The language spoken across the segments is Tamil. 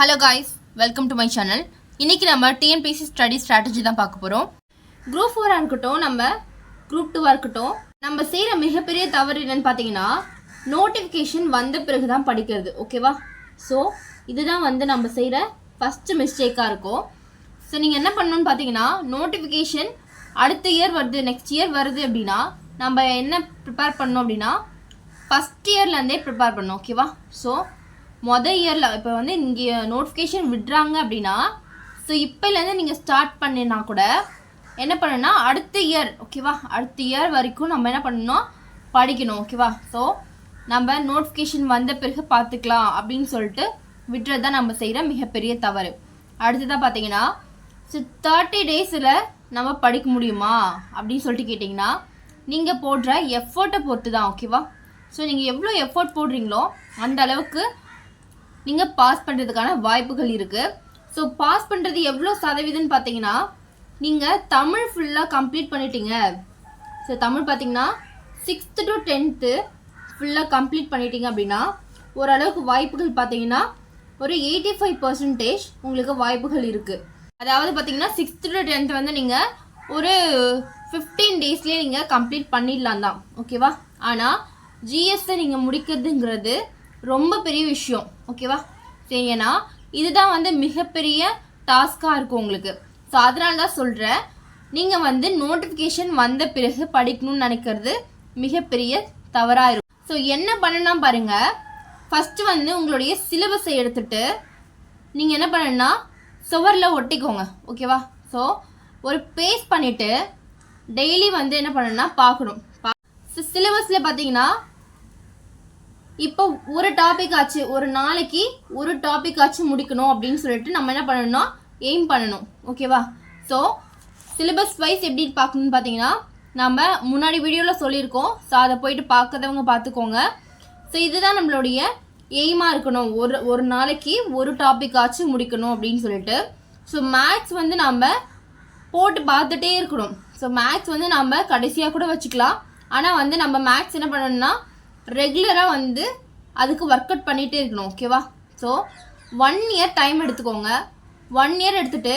Hello guys welcome to my channel இன்றைக்கி நம்ம டிஎன்பிசி ஸ்டடி ஸ்ட்ராட்டஜி தான் பார்க்க போகிறோம் குரூப் ஃபோராக இருக்கட்டும் நம்ம குரூப் டூவாக இருக்கட்டும் நம்ம செய்கிற மிகப்பெரிய தவறு என்னன்னு பார்த்தீங்கன்னா நோட்டிஃபிகேஷன் வந்த பிறகு தான் படிக்கிறது ஓகேவா ஸோ இதுதான் வந்து நம்ம செய்கிற ஃபஸ்ட்டு மிஸ்டேக்காக இருக்கும். ஸோ நீங்கள் என்ன பண்ணணும்னு பார்த்தீங்கன்னா நோட்டிஃபிகேஷன் அடுத்த இயர் வருது நெக்ஸ்ட் இயர் வருது அப்படின்னா நம்ம என்ன ப்ரிப்பேர் பண்ணோம் அப்படின்னா ஃபஸ்ட் இயர்லேருந்தே ப்ரிப்பேர் பண்ணணும் ஓகேவா ஸோ மொதல் இயரில் இப்போ வந்து இங்கே நோட்டிஃபிகேஷன் விடுறாங்க அப்படின்னா ஸோ இப்போலேருந்து நீங்கள் ஸ்டார்ட் பண்ணினா கூட என்ன பண்ணணும்னா அடுத்த இயர் ஓகேவா அடுத்த இயர் வரைக்கும் நம்ம என்ன பண்ணணும்? படிக்கணும் ஓகேவா ஸோ நம்ம நோட்டிஃபிகேஷன் வந்த பிறகு பார்த்துக்கலாம் அப்படின்னு சொல்லிட்டு விட்டுறது தான் நம்ம செய்கிற மிகப்பெரிய தவறு. அடுத்ததாக பார்த்தீங்கன்னா ஸோ தேர்ட்டி டேஸில் நம்ம படிக்க முடியுமா? அப்படின்னு சொல்லிட்டு கேட்டிங்கன்னா நீங்கள் போடுற எஃபர்ட்டை பொறுத்து தான் ஓகேவா ஸோ நீங்கள் எவ்வளோ எஃபோர்ட் போடுறீங்களோ அந்த அளவுக்கு நீங்கள் பாஸ் பண்ணுறதுக்கான வாய்ப்புகள் இருக்குது ஸோ பாஸ் பண்ணுறது எவ்வளோ சதவீதம்னு பார்த்தீங்கன்னா நீங்கள் தமிழ் ஃபுல்லாக கம்ப்ளீட் பண்ணிட்டீங்க. ஸோ தமிழ் பார்த்தீங்கன்னா சிக்ஸ்த்து டு டென்த்து ஃபுல்லாக கம்ப்ளீட் பண்ணிட்டீங்க அப்படின்னா ஓரளவுக்கு வாய்ப்புகள் பார்த்தீங்கன்னா ஒரு எயிட்டி ஃபைவ் பர்சன்டேஜ் உங்களுக்கு வாய்ப்புகள் இருக்குது அதாவது பார்த்தீங்கன்னா சிக்ஸ்த்து டு டென்த் வந்து நீங்கள் ஒரு ஃபிஃப்டீன் டேஸ்லேயே நீங்கள் கம்ப்ளீட் பண்ணிடலாம் தான். ஓகேவா ஆனால் ஜிஎஸ்ஸை நீங்கள் முடிக்கிறதுங்கிறது ரொம்ப பெரிய விஷயம். ஓகேவா? சரி ஏன்னா இதுதான் வந்து மிகப்பெரிய டாஸ்காக இருக்கும் உங்களுக்கு. ஸோ அதனால தான் சொல்கிறேன் நீங்கள் வந்து நோட்டிஃபிகேஷன் வந்த பிறகு படிக்கணும்னு நினைக்கிறது மிகப்பெரிய தவறாக இருக்கும் ஸோ என்ன பண்ணணும் பாருங்கள் ஃபஸ்ட்டு வந்து உங்களுடைய சிலபஸை எடுத்துட்டு நீங்கள் என்ன பண்ணணும்னா சுவரில் ஒட்டிக்கோங்க. ஓகேவா? ஸோ ஒரு பேஸ்ட் பண்ணிவிட்டு டெய்லி வந்து என்ன பண்ணணும்னா பார்க்கணும். ஸோ சிலபஸில் பார்த்தீங்கன்னா இப்போ ஒரு டாபிக் ஆச்சு ஒரு நாளைக்கு ஒரு டாபிக் ஆச்சு முடிக்கணும் அப்படின்னு சொல்லிட்டு நம்ம என்ன பண்ணணும்னா எய்ம் பண்ணணும். ஓகேவா ஸோ சிலபஸ் வைஸ் எப்படி பார்க்கணும்னு பார்த்தீங்கன்னா நம்ம முன்னாடி வீடியோவில் சொல்லியிருக்கோம். ஸோ அதை போயிட்டு பார்க்காதவங்க பார்த்துக்கோங்க. ஸோ இதுதான் நம்மளுடைய எய்மாக இருக்கணும். ஒரு ஒரு நாளைக்கு ஒரு டாபிக் ஆச்சு முடிக்கணும் அப்படின்னு சொல்லிட்டு. ஸோ மேக்ஸ் வந்து நம்ம போட்டு பார்த்துட்டே இருக்கணும். ஸோ மேக்ஸ் வந்து நம்ம கடைசியாக கூட வச்சுக்கலாம். ஆனால் வந்து நம்ம மேக்ஸ் என்ன பண்ணணும்னா ரெகுலராக வந்து அதுக்கு ஒர்க் அவுட் பண்ணிகிட்டே இருக்கணும் ஓகேவா ஸோ ஒன் இயர் டைம் எடுத்துக்கோங்க. ஒன் இயர் எடுத்துகிட்டு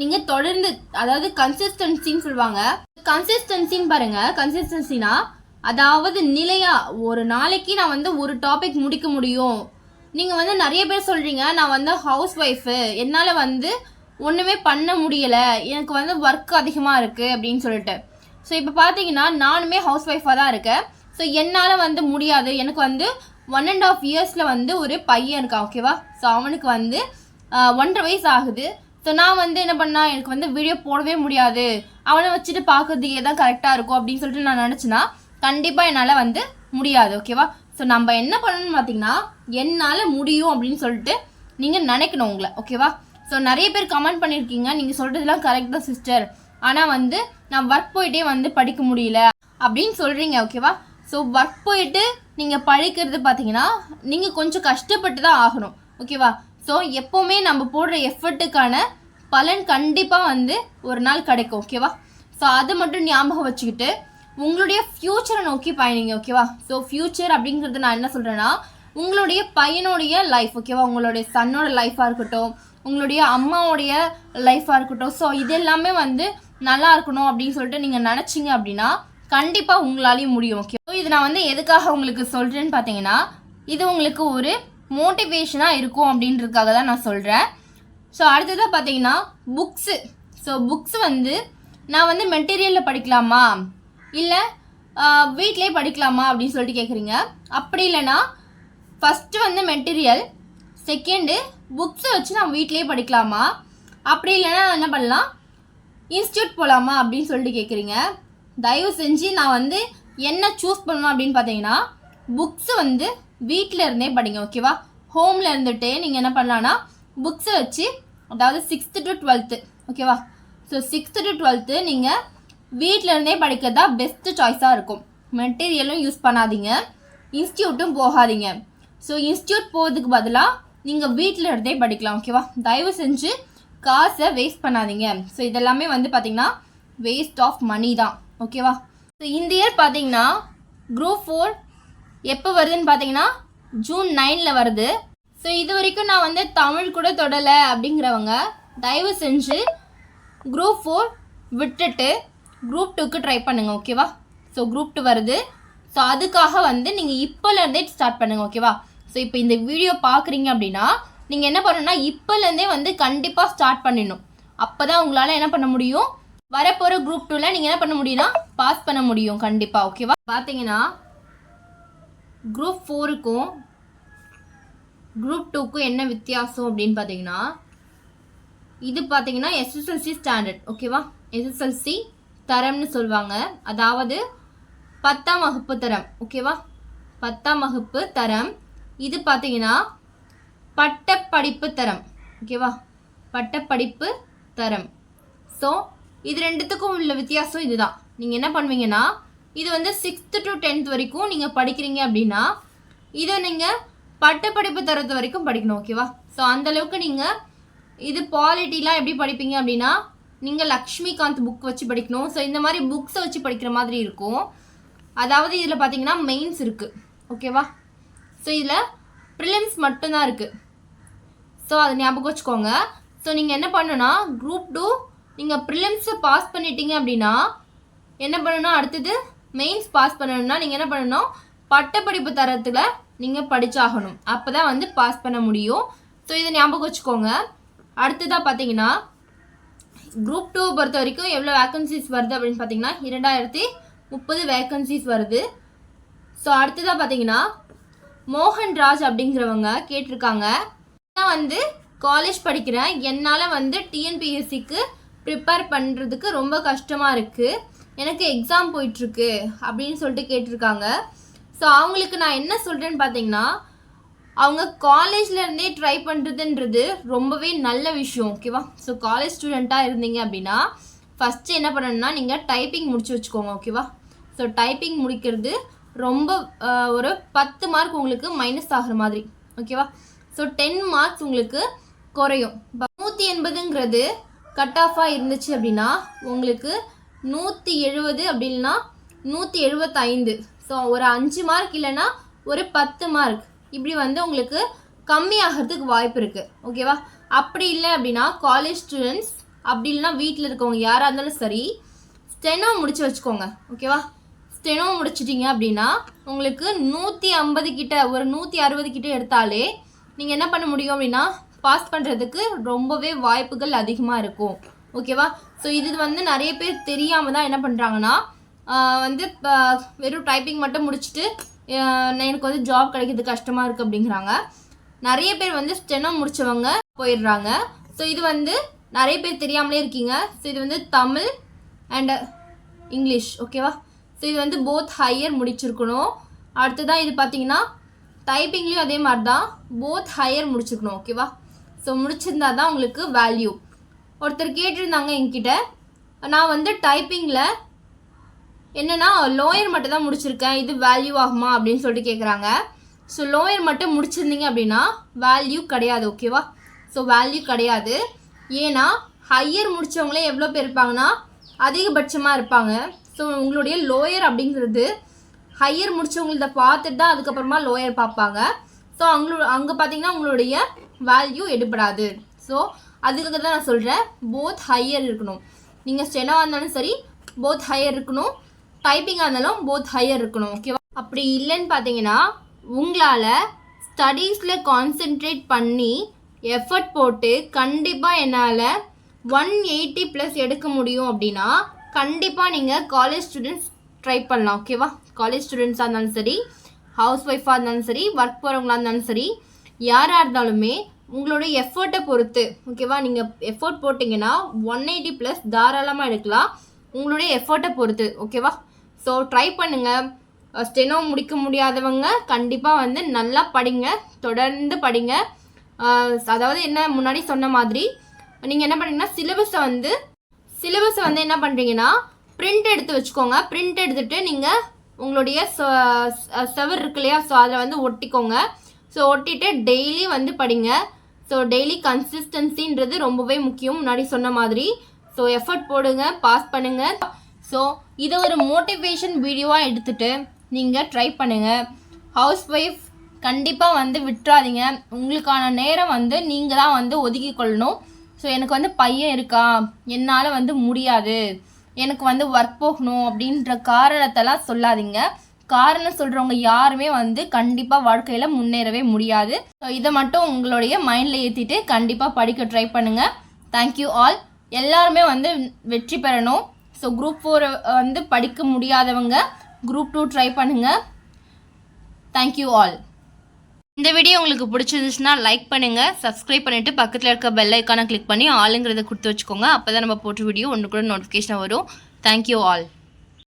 நீங்கள் தொடர்ந்து அதாவது கன்சிஸ்டன்சின்னு சொல்லுவாங்க. கன்சிஸ்டன்சின்னு பாருங்கள் கன்சிஸ்டன்சினா அதாவது நிலையாக ஒரு நாளைக்கு நான் வந்து ஒரு டாபிக் முடிக்க முடியும். நீங்கள் வந்து நிறைய பேர் சொல்கிறீங்க நான் வந்து ஹவுஸ் ஒய்ஃபு என்னால் வந்து ஒன்றுமே பண்ண முடியலை. எனக்கு வந்து ஒர்க் அதிகமாக இருக்குது அப்படின்னு சொல்லிட்டு. ஸோ இப்போ பார்த்தீங்கன்னா நானுமே ஹவுஸ் ஒய்ஃபாக தான் இருக்கேன். ஸோ என்னால் வந்து முடியாது. எனக்கு வந்து ஒன் அண்ட் ஆஃப் இயர்ஸில் வந்து ஒரு பையன் இருக்கான் ஓகேவா ஸோ அவனுக்கு வந்து ஒன்றரை வயசு ஆகுது. ஸோ நான் வந்து என்ன பண்ணா எனக்கு வந்து வீடியோ போடவே முடியாது. அவனை வச்சுட்டு பார்க்கறதுக்கே தான் கரெக்டாக இருக்கும் அப்படின்னு சொல்லிட்டு நான் நினச்சினா கண்டிப்பாக என்னால் வந்து முடியாது ஓகேவா ஸோ நம்ம என்ன பண்ணணும்னு பார்த்தீங்கன்னா என்னால் முடியும் அப்படின்னு சொல்லிட்டு நீங்கள் நினைக்கணும் உங்களை ஓகேவா ஸோ நிறைய பேர் கமெண்ட் பண்ணியிருக்கீங்க நீங்கள் சொல்கிறதுலாம் கரெக்ட் தான் சிஸ்டர் ஆனால் வந்து நான் ஒர்க் போயிட்டே வந்து படிக்க முடியல அப்படின்னு சொல்கிறீங்க ஓகேவா ஸோ ஒர்க் போயிட்டு நீங்கள் படிக்கிறது பார்த்தீங்கன்னா நீங்கள் கொஞ்சம் கஷ்டப்பட்டு தான் ஆகணும் ஓகேவா ஸோ எப்போவுமே நம்ம போடுற எஃபர்ட்டுக்கான பலன் கண்டிப்பாக வந்து ஒரு நாள் கிடைக்கும். ஓகேவா ஸோ அதை மட்டும் ஞாபகம் வச்சுக்கிட்டு உங்களுடைய ஃப்யூச்சரை நோக்கி பயணிங்க. ஓகேவா ஸோ ஃப்யூச்சர் அப்படிங்கிறது நான் என்ன சொல்கிறேன்னா உங்களுடைய பையனுடைய லைஃப் ஓகேவா உங்களுடைய சன்னோட லைஃப்பாக இருக்கட்டும் உங்களுடைய அம்மாவுடைய லைஃப்பாக இருக்கட்டும். ஸோ இது எல்லாமே வந்து நல்லா இருக்கணும் அப்படின்னு சொல்லிட்டு நீங்கள் நினச்சிங்க அப்படின்னா கண்டிப்பாக உங்களாலையும் முடியும் ஓகே ஸோ இது நான் வந்து எதுக்காக உங்களுக்கு சொல்கிறேன்னு பார்த்தீங்கன்னா இது உங்களுக்கு ஒரு மோட்டிவேஷனாக இருக்கும் அப்படின்றதுக்காக தான் நான் சொல்கிறேன் ஸோ அடுத்ததாக பார்த்தீங்கன்னா புக்ஸு ஸோ புக்ஸ் வந்து நான் வந்து மெட்டீரியலில் படிக்கலாமா? இல்லை வீட்டிலே படிக்கலாமா அப்படின்னு சொல்லிட்டு கேட்குறீங்க அப்படி இல்லைன்னா ஃபஸ்ட்டு வந்து மெட்டீரியல் செகண்டு புக்ஸை வச்சு நான் வீட்டிலே படிக்கலாமா? அப்படி இல்லைன்னா என்ன பண்ணலாம்? இன்ஸ்டியூட் போகலாமா அப்படின்னு சொல்லிட்டு கேட்குறீங்க தயவு செஞ்சு நான் வந்து என்ன சூஸ் பண்ணுவேன் அப்படின்னு பார்த்தீங்கன்னா புக்ஸ் வந்து வீட்டில் இருந்தே படிங்க ஓகேவா ஹோமில் இருந்துகிட்டே நீங்கள் என்ன பண்ணலான்னா புக்ஸை வச்சு அதாவது சிக்ஸ்த்து டு டுவெல்த்து ஓகேவா ஸோ சிக்ஸ்த்து டு டுவெல்த்து நீங்கள் வீட்டில் இருந்தே படிக்கிறது தான் பெஸ்ட்டு சாய்ஸாக இருக்கும். மெட்டீரியலும் யூஸ் பண்ணாதீங்க. இன்ஸ்டியூட்டும் போகாதீங்க. ஸோ இன்ஸ்டியூட் போகிறதுக்கு பதிலாக நீங்கள் வீட்டில் இருந்தே படிக்கலாம் ஓகேவா தயவு செஞ்சு காசை வேஸ்ட் பண்ணாதீங்க. ஸோ இதெல்லாமே வந்து பார்த்திங்கன்னா வேஸ்ட் ஆஃப் மணி தான். ஓகேவா? ஸோ இந்த இயர் பார்த்தீங்கன்னா குரூப் ஃபோர் எப்போ வருதுன்னு பார்த்தீங்கன்னா ஜூன் நைனில் வருது. ஸோ இது வரைக்கும் நான் வந்து தமிழ் கூட தொடலை அப்படிங்கிறவங்க தயவு செஞ்சு குரூப் ஃபோர் விட்டுட்டு குரூப் டூக்கு ட்ரை பண்ணுங்கள் ஓகேவா? ஸோ குரூப் டூ வருது. ஸோ அதுக்காக வந்து நீங்கள் இப்போலேருந்தே ஸ்டார்ட் பண்ணுங்கள் ஓகேவா? ஸோ இப்போ இந்த வீடியோ பார்க்குறீங்க அப்படின்னா நீங்கள் என்ன பண்ணணும்னா இப்போலேருந்தே வந்து கண்டிப்பாக ஸ்டார்ட் பண்ணிடணும். அப்போ தான் உங்களால் என்ன பண்ண முடியும்? வரப்போகிற குரூப் டூவில் நீங்கள் என்ன பண்ண முடியும்னா பாஸ் பண்ண முடியும் கண்டிப்பாக ஓகேவா பார்த்தீங்கன்னா குரூப் ஃபோருக்கும் குரூப் டூக்கும் என்ன வித்தியாசம் அப்படின்னு பார்த்தீங்கன்னா இது பார்த்தீங்கன்னா எஸ்எஸ்எல்சி ஸ்டாண்டர்ட் ஓகேவா எஸ்எஸ்எல்சி தரம்னு சொல்லுவாங்க அதாவது பத்தாம் வகுப்பு தரம் ஓகேவா பத்தாம் வகுப்பு தரம். இது பார்த்தீங்கன்னா பட்டப்படிப்பு தரம் ஓகேவா பட்டப்படிப்பு தரம். ஸோ இது ரெண்டுத்துக்கும் உள்ள வித்தியாசம் இதுதான். நீங்கள் என்ன பண்ணுவீங்கன்னா இது வந்து சிக்ஸ்த்து டு டென்த் வரைக்கும் நீங்கள் படிக்கிறீங்க அப்படின்னா இதை நீங்கள் பட்டப்படிப்பு தரத்து வரைக்கும் படிக்கணும் ஓகேவா ஸோ அந்தளவுக்கு நீங்கள் இது பாலிட்டிலாம் எப்படி படிப்பீங்க அப்படின்னா நீங்கள் லக்ஷ்மிகாந்த் புக் வச்சு படிக்கணும். ஸோ இந்த மாதிரி புக்ஸை வச்சு படிக்கிற மாதிரி இருக்கும். அதாவது இதில் பார்த்தீங்கன்னா மெயின்ஸ் இருக்குது ஓகேவா ஸோ இதில் ப்ரிலிம்ஸ் மட்டும்தான் இருக்குது ஸோ அதை ஞாபகம் வச்சுக்கோங்க. ஸோ நீங்கள் என்ன பண்ணுன்னா குரூப் டூ நீங்கள் ப்ரிலிம்ஸை பாஸ் பண்ணிட்டீங்க அப்படின்னா என்ன பண்ணணும் அடுத்தது மெயின்ஸ் பாஸ் பண்ணணும்னா நீங்கள் என்ன பண்ணணும்? பட்டப்படிப்பு தரத்தில் நீங்கள் படிச்சாகணும். அப்போ தான் வந்து பாஸ் பண்ண முடியும். ஸோ இதை ஞாபகம் வச்சுக்கோங்க. அடுத்ததாக பார்த்தீங்கன்னா குரூப் டூ பொறுத்த வரைக்கும் எவ்வளோ வேக்கன்சிஸ் வருது அப்படின்னு பார்த்தீங்கன்னா இரண்டாயிரத்தி முப்பது வேக்கன்சிஸ் வருது. ஸோ அடுத்ததாக பார்த்தீங்கன்னா மோகன் ராஜ் அப்படிங்கிறவங்க கேட்டிருக்காங்க. நான் வந்து காலேஜ் படிக்கிறேன். என்னால் வந்து டிஎன்பிஎஸ்சிக்கு ப்ரிப்பேர் பண்ணுறதுக்கு ரொம்ப கஷ்டமாக இருக்குது எனக்கு எக்ஸாம் போயிட்டுருக்கு அப்படின்னு சொல்லிட்டு கேட்டிருக்காங்க. ஸோ அவங்களுக்கு நான் என்ன சொல்கிறேன்னு பார்த்தீங்கன்னா அவங்க காலேஜ்லேருந்தே ட்ரை பண்ணுறதுன்றது ரொம்பவே நல்ல விஷயம் ஓகேவா ஸோ காலேஜ் ஸ்டூடெண்ட்டாக இருந்தீங்க அப்படின்னா ஃபஸ்ட்டு என்ன பண்ணணும்னா நீங்கள் டைப்பிங் முடிச்சு வச்சுக்கோங்க ஓகேவா ஸோ டைப்பிங் முடிக்கிறது ரொம்ப ஒரு பத்து மார்க் உங்களுக்கு மைனஸ் ஆகிற மாதிரி ஓகேவா ஸோ டென் மார்க்ஸ் உங்களுக்கு குறையும். நூற்றி எண்பதுங்கிறது கட் ஆஃபாக இருந்துச்சு அப்படின்னா உங்களுக்கு நூற்றி எழுபது அப்படின்னா நூற்றி எழுபத்தைந்து ஸோ ஒரு அஞ்சு மார்க் இல்லைன்னா ஒரு பத்து மார்க் இப்படி வந்து உங்களுக்கு கம்மியாகிறதுக்கு வாய்ப்பு இருக்குது ஓகேவா அப்படி இல்லை அப்படின்னா காலேஜ் ஸ்டூடெண்ட்ஸ் அப்படி இல்லைன்னா வீட்டில் இருக்கவங்க யாராக இருந்தாலும் சரி ஸ்டெனோ முடிச்சு வச்சுக்கோங்க. ஓகேவா ஸ்டெனோ முடிச்சிட்டிங்க அப்படின்னா உங்களுக்கு நூற்றி ஐம்பது கிட்ட ஒரு நூற்றி அறுபது கிட்ட எடுத்தாலே நீங்கள் என்ன பண்ண முடியும் அப்படின்னா பாஸ் பண்ணுறதுக்கு ரொம்பவே வாய்ப்புகள் அதிகமாக இருக்கும். ஓகேவா ஸோ இது வந்து நிறைய பேர் தெரியாமல் தான் என்ன பண்ணுறாங்கன்னா வந்து வெறும் டைப்பிங் மட்டும் முடிச்சுட்டு எனக்கு வந்து ஜாப் கிடைக்கிறது கஷ்டமாக இருக்குது அப்படிங்கிறாங்க. நிறைய பேர் வந்து ஸ்டெனோ முடித்தவங்க போயிடுறாங்க. ஸோ இது வந்து நிறைய பேர் தெரியாமலே இருக்கீங்க. ஸோ இது வந்து தமிழ் அண்ட் இங்கிலீஷ். ஓகேவா ஸோ இது வந்து போத் ஹையர் முடிச்சிருக்கணும். அடுத்ததான் இது பார்த்தீங்கன்னா டைப்பிங்லேயும் அதே மாதிரி தான் போத் ஹையர் முடிச்சிருக்கணும் ஓகேவா ஸோ முடிச்சிருந்தா தான் உங்களுக்கு வேல்யூ ஒருத்தர் கேட்டிருந்தாங்க என்கிட்ட நான் வந்து டைப்பிங்கில் என்னென்னா லோயர் மட்டும் தான் முடிச்சிருக்கேன் இது வேல்யூ ஆகுமா அப்படின்னு சொல்லிட்டு கேட்குறாங்க ஸோ லோயர் மட்டும் முடிச்சிருந்தீங்க அப்படின்னா வேல்யூ கிடையாது ஓகேவா ஸோ வேல்யூ கிடையாது. ஏன்னா ஹையர் முடிச்சவங்களே எவ்வளோ பேர் இருப்பாங்கன்னா அதிகபட்சமாக இருப்பாங்க. ஸோ உங்களுடைய லோயர் அப்படிங்கிறது ஹையர் முடிச்சவங்களத பார்த்துட்டு தான் அதுக்கப்புறமா லோயர் பார்ப்பாங்க. ஸோ அவங்களோ அங்கே பார்த்தீங்கன்னா உங்களுடைய வேல்யூ எடுபடாது. ஸோ அதுக்காக தான் நான் சொல்கிறேன் போத் ஹையர் இருக்கணும். நீங்கள் ஸ்டெனோவாக இருந்தாலும் சரி போத் ஹையர் இருக்கணும். டைப்பிங்காக இருந்தாலும் போத் ஹையர் இருக்கணும் ஓகேவா அப்படி இல்லைன்னு பார்த்தீங்கன்னா உங்களால் ஸ்டடீஸில் கான்சென்ட்ரேட் பண்ணி எஃபர்ட் போட்டு கண்டிப்பாக என்னால் ஒன் எயிட்டி ப்ளஸ் எடுக்க முடியும் அப்படின்னா கண்டிப்பாக நீங்கள் காலேஜ் ஸ்டூடெண்ட்ஸ் ட்ரை பண்ணலாம் ஓகேவா காலேஜ் ஸ்டூடெண்ட்ஸாக இருந்தாலும் சரி ஹவுஸ் ஒய்ஃபாக இருந்தாலும் சரி ஒர்க் போகிறவங்களா இருந்தாலும் சரி யாராக இருந்தாலுமே உங்களோட எஃபர்ட்டை பொறுத்து ஓகேவா நீங்கள் எஃபோர்ட் போட்டிங்கன்னா ஒன் எயிட்டி ப்ளஸ் தாராளமாக எடுக்கலாம். உங்களுடைய எஃபர்ட்டை பொறுத்து ஓகேவா ஸோ ட்ரை பண்ணுங்கள் ஸ்டெனோ முடிக்க முடியாதவங்க கண்டிப்பாக வந்து நல்லா படிங்க. தொடர்ந்து படிங்க. அதாவது என்ன முன்னாடி சொன்ன மாதிரி நீங்கள் என்ன பண்ணுறீங்கன்னா சிலபஸை வந்து சிலபஸை வந்து என்ன பண்ணுறீங்கன்னா பிரிண்ட் எடுத்து வச்சுக்கோங்க. பிரிண்ட் எடுத்துகிட்டு நீங்கள் உங்களுடைய செவர் இருக்கு இல்லையா? ஸோ அதில் வந்து ஒட்டிக்கோங்க. ஸோ ஒட்டிட்டு டெய்லி வந்து படிங்க. ஸோ டெய்லி கன்சிஸ்டன்சின்றது ரொம்பவே முக்கியம். முன்னாடி சொன்ன மாதிரி. ஸோ எஃபர்ட் போடுங்க பாஸ் பண்ணுங்க. ஸோ இதை ஒரு மோட்டிவேஷன் வீடியோவாக எடுத்துட்டு நீங்கள் ட்ரை பண்ணுங்கள் ஹவுஸ் ஒய்ஃப் கண்டிப்பாக வந்து விட்டுறாதீங்க. உங்களுக்கான நேரம் வந்து நீங்கள் தான் வந்து ஒதுக்கி கொள்ளணும். ஸோ எனக்கு வந்து பையன் இருக்கா? என்னால் வந்து முடியாது. எனக்கு வந்து ஒர்க் போகணும் அப்படின்ற காரணத்தெல்லாம் சொல்லாதீங்க. காரணம் சொல்கிறவங்க யாருமே வந்து கண்டிப்பாக வாழ்க்கையில் முன்னேறவே முடியாது. ஸோ இதை மட்டும் உங்களுடைய மைண்டில் ஏற்றிட்டு கண்டிப்பாக படிக்க ட்ரை பண்ணுங்கள் தேங்க்யூ ஆல் எல்லாருமே வந்து வெற்றி பெறணும். ஸோ குரூப் ஃபோர் வந்து படிக்க முடியாதவங்க குரூப் டூ ட்ரை பண்ணுங்கள் தேங்க்யூ ஆல் இந்த வீடியோ உங்களுக்கு பிடிச்சிருந்துச்சுன்னா லைக் பண்ணுங்கள் சப்ஸ்கிரைப் பண்ணிவிட்டு பக்கத்தில் இருக்க பெல் ஐக்கானை கிளிக் பண்ணி ஆளுங்கிறத கொடுத்து வச்சுக்கோங்க. அப்போ தான் நம்ம போட்டு வீடியோ ஒன்று கூட நோட்டிஃபிகேஷன் வரும் தேங்க்யூ ஆல்